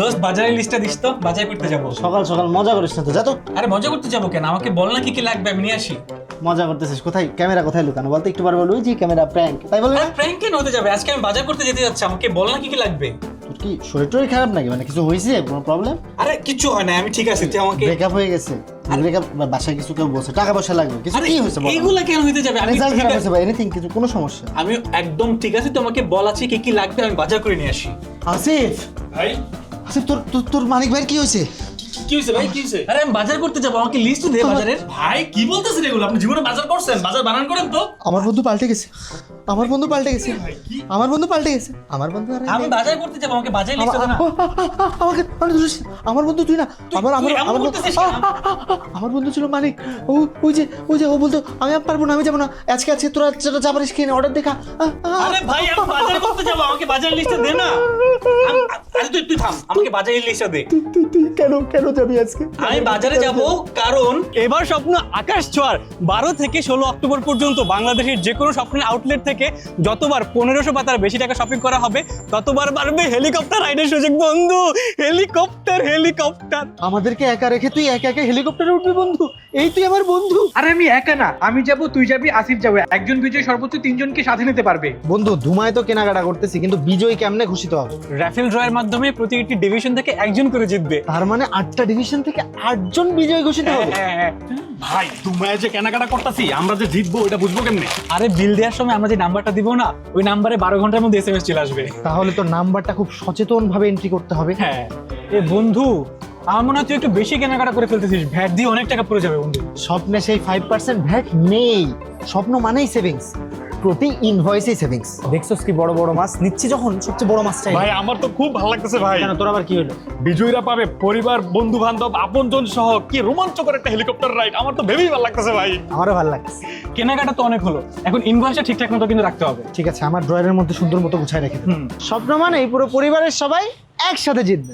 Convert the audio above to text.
দোস্ত বাজারের লিস্টটা দিস তো বাজার করতে যাব। সকাল সকাল মজা করিস না তো যা তো। আরে মজা করতে যাব কেন? আমাকে বল না কি কি লাগবে আমি নিয়ে আসি। মজা করতেছিস কোথায়? ক্যামেরা কোথায় লুকানো? বলতে একটু বার বলবি যে ক্যামেরা প্র্যাঙ্ক তাই বলবি আরে না প্র্যাঙ্ক কেন হতে যাবে? আজকে আমি বাজার করতে যেতে যাচ্ছি আমাকে বল না কি কি লাগবে। তোর কি শরীর টরীর খারাপ নাকি? মানে কিছু হয়েছে? কোনো প্রবলেম আরে কিছু হয় না আমি ঠিক আছে তুই আমাকে ব্রেকআপ হয়ে গেছে। ব্রেকআপ বাসায় কিছু কেউ বলছে টাকা পয়সা লাগবে কিছু কি হয়েছে বল? এইগুলা কেন হইতে যাবে? আমি রেজাল্ট খারাপ হয়েছে বা এনিথিং কিছু কোনো সমস্যা? আমি একদম ঠিক আছে তোমাকে বল আছে কি কি লাগবে আমি বাজার করে নিয়ে আসি। আসিফ! ভাই? আসিফ তোর তোর- তোর মানিক ভাইয়ের কি হয়েছে? কি হয়েছে ভাই কি হয়েছে? আরে আমি বাজার করতে যাব আমাকে লিস্ট দে বাজারের। ভাই কি বলতেছেন এগুলো? আপনি জীবনে বাজার করছেন বাজার বানান করেন তো। আমার বন্ধু পাল্টে গেছে। আমার বন্ধু পাল্টে গেছে। আমার বন্ধু পাল্টে গেছে। আমার বন্ধু আর আমি বাজার করতে যাব আমাকে বাজার লিস্ট দে না। আমাকে আমাকে ধরিস। না। আমার বন্ধু তুই না। আমার আমার তুই এমন আমার বন্ধু- করতেছিস কেন? আমার বন্ধু ছিল মানিক। ও ওই যে ওই যে ও বলতো আমি আর পারব না আমি যাব না। আজকে আছে তোরা যেটা যাবারিস কিনে অর্ডার দেখা আ, আ, আরে ভাই আমি বাজার করতে যাব আমাকে বাজার লিস্ট দে না। আম- আরে তুই তুই থাম আমাকে বাজারে লিস্ট দে। তুই তুই তুই কেন কেন যাবি আজকে? আমি বাজারে যাব কারণ এবার স্বপ্ন আকাশ ছোঁয়ার। বারো থেকে ষোলো অক্টোবর পর্যন্ত বাংলাদেশের যে কোনো স্বপ্নের আউটলেট থেকে যতবার পনেরোশো বা তার বেশি টাকা শপিং করা হবে ততবার বাড়বে হেলিকপ্টার রাইডের সুযোগ। বন্ধু হেলিকপ্টার হেলিকপ্টার আমাদেরকে একা রেখে তুই একা একা হেলিকপ্টারে উঠবি বন্ধু? এই তুই আমার বন্ধু। আরে আমি একা না আমি যাব তুই যাবি আসিফ যাবে। একজন বিজয় সর্বোচ্চ তিনজনকে সাথে নিতে পারবে। বন্ধু ধুমায় তো কেনাকাটা করতেছি কিন্তু বিজয় কেমনে ঘোষিত হবে? র্যাফেল ড্রয়ের মাধ্যমে প্রতিটি ডিভিশন থেকে একজন করে জিতবে। তার মানে আটটা ডিভিশন থেকে আটজন বিজয় ঘোষিত হবে? হ্যাঁ, হ্যাঁ। ভাই দুমায় যে কেনাকাটা করতেছি আমরা যে জিতবো এটা বুঝব কেমনে? আরে বিল দেওয়ার সময় আমরা যে নাম্বারটা দিব না ওই নাম্বারে বারো ঘণ্টার মধ্যে এস এম এস চলে আসবে। তাহলে তো নাম্বারটা খুব সচেতন ভাবে এন্ট্রি করতে হবে। হ্যাঁ। এ বন্ধু আমার মনে হয় তুই একটু বেশি কেনাকাটা করে ফেলতেছিস। ভ্যাট দিয়ে অনেক টাকা পড়ে যাবে বন্ধু। স্বপ্নে সেই ফাইভ পার্সেন্ট ভ্যাট নেই। স্বপ্ন মানেই সেভিংস প্রতি ইনভয়েসেই সেভিংস দেখছস কি বড় বড় মাছ? নিচ্ছি যখন সবচেয়ে বড় মাছটাই ভাই আমার তো খুব ভালো লাগতেছে ভাই। কেন তোর আবার কি হলো? বিজয়ীরা পাবে পরিবার বন্ধু বান্ধব আপনজন সহ। কি রোমাঞ্চকর একটা হেলিকপ্টার রাইড আমার তো ভেবেই ভালো লাগতেছে ভাই। আমারও ভালো লাগছে। কেনাকাটা তো অনেক হলো। এখন ইনভয়েসটা ঠিকঠাক মতো কিন্তু রাখতে হবে। ঠিক আছে আমার ড্রয়ারের মধ্যে সুন্দর মতো গুছাই রেখে। স্বপ্ন মানে পুরো পরিবারের সবাই একসাথে জিতবে।